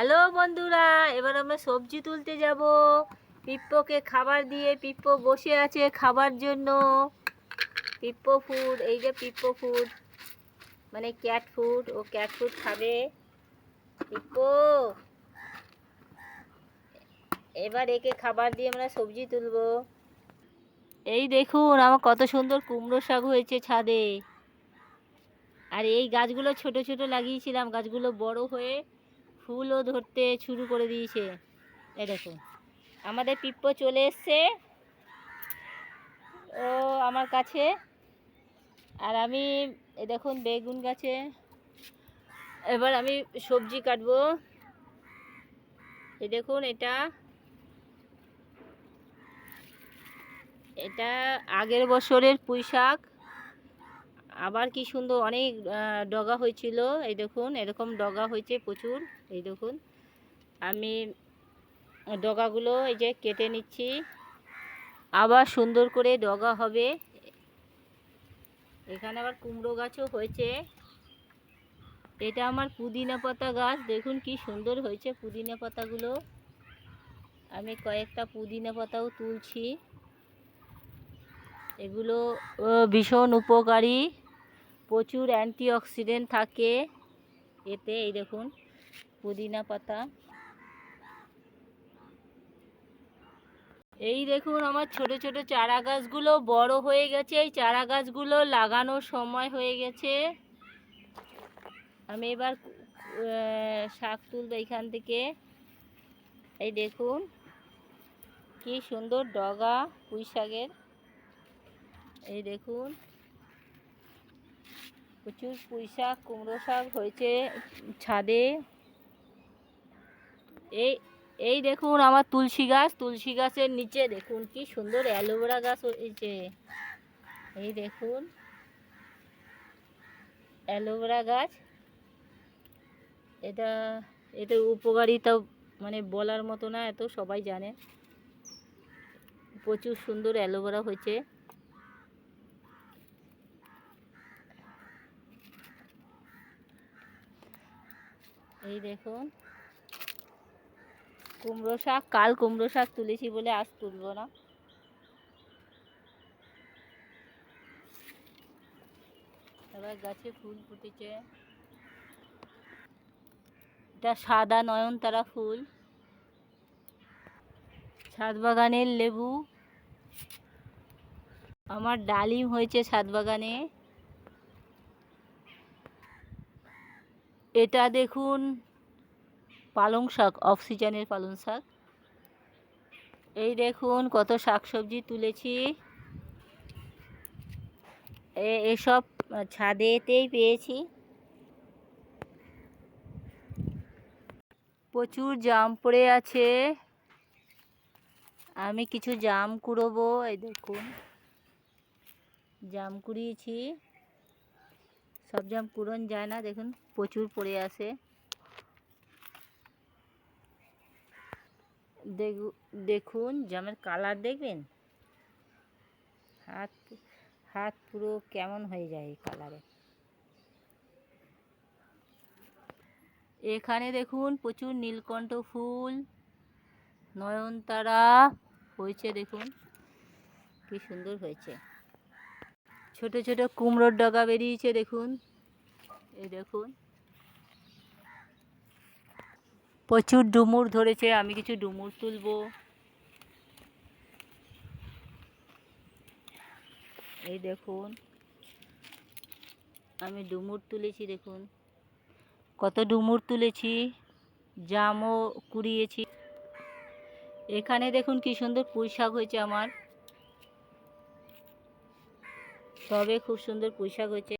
Hello বন্ধুরা, এবার আমরা সবজি তুলতে যাব। পিপ্পোকে খাবার দিয়ে পিপ্পো বসে আছে খাবার জন্য। পিপ্পো ফুড এই যে পিপ্পো ফুড মানে ক্যাট ফুড ও ক্যাট ফুড খাবে। পিপ্পো, এবার একে খাবার দিয়ে আমরা সবজি তুলবো। এই দেখুন, আমার কত সুন্দর কুমড়ো শাক হয়েছে ছাদে। আর এই গাছগুলো ছোট ছোট লাগিয়েছিলাম, গাছগুলো বড় হয়ে ফুলও ধরতে শুরু করে দিয়েছে। এই দেখুন আমাদের পিপ্পো চলে এসছে। ও আমার কাছে। আর আমি এ দেখুন, বেগুন গাছে। এবার আমি সবজি কাটবো। এই দেখুন, এটা। এটা আগের বছরের পুঁই শাক আবার কি সুন্দর অনেক ডগা হয়েছিল। এই দেখুন, এরকম ডগা হয়েছে প্রচুর। এই দেখুন, আমি ডগাগুলো এই যে কেটে নিচ্ছি। আবার সুন্দর করে ডগা হবে। এখানে আবার কুমড়ো গাছও হয়েছে। এটা আমার পুদিনা পাতা গাছ। দেখুন কি সুন্দর হয়েছে পুদিনা পাতাগুলো। আমি কয়েকটা পুদিনা পাতাও তুলছি। এগুলো ভীষণ উপকারী। প্রচুর অ্যান্টিঅক্সিডেন্ট থাকে। এতে এই দেখুন, পুদিনা পাতা। এই দেখুন আমার ছোট ছোট চারা গাছগুলো বড় হয়ে গেছে। এই চারা গাছগুলো লাগানোর সময় হয়ে গেছে। আমি এবার শাক তুলবো এইখান থেকে। এই দেখুন, কি সুন্দর ডগা পুঁই শাকের এই দেখুন। প্রচুর পুঁই শাক কুমড়ো শাক হয়েছে ছাদে। এই এই দেখুন আমার তুলসী গাছ, তুলসী গাছের নিচে দেখুন কি সুন্দর অ্যালোভেরা গাছ হয়েছে। এই দেখুন, অ্যালোভেরা গাছ। এটা এটা উপকারিতা মানে বলার মতো না, এত সবাই জানে। প্রচুর সুন্দর অ্যালোভেরা হয়েছে। এই দেখুন। কুমড়ো শাক, কাল কুমড়ো শাক তুলেছি বলে আজ তুলবো না। এবার গাছে ফুল ফুটেছে। এটা সাদা নয়নতারা ফুল। ছাদ বাগানের লেবু। আমার ডালিম হয়েছে ছাদ বাগানে। এটা দেখুন, পালং শাক অফ সিজনের পালং শাক। এই দেখুন কত শাকসবজি তুলেছি। এসব ছাদেতেই পেয়েছি। প্রচুর জাম পড়ে আছে। আমি কিছু জাম কুড়োবো, এই দেখুন। জাম কুড়িয়েছি। সব জাম কুড়ন যায় না, দেখুন প্রচুর পড়ে দেখু- দেখুন, জামের কালার দেখবেন? হাত হাত পুরো কেমন হয়ে যায় এই কালারে। এখানে দেখুন প্রচুর নীলকণ্ঠ ফুল, নয়নতারা হয়েছে, দেখুন। কি সুন্দর হয়েছে। ছোট ছোট কুমড়োর ডগা বেরিয়েছে, দেখুন। এই দেখুন। প্রচুর ডুমুর ধরেছে, আমি কিছু ডুমুর তুলবো। এই দেখুন। আমি ডুমুর তুলেছি, দেখুন। কত ডুমুর তুলেছি, জামও কুড়িয়েছি। এখানে দেখুন কি সুন্দর পুঁই শাক হয়েছে আমার। তবে খুব সুন্দর পোশাক শাক হয়েছে।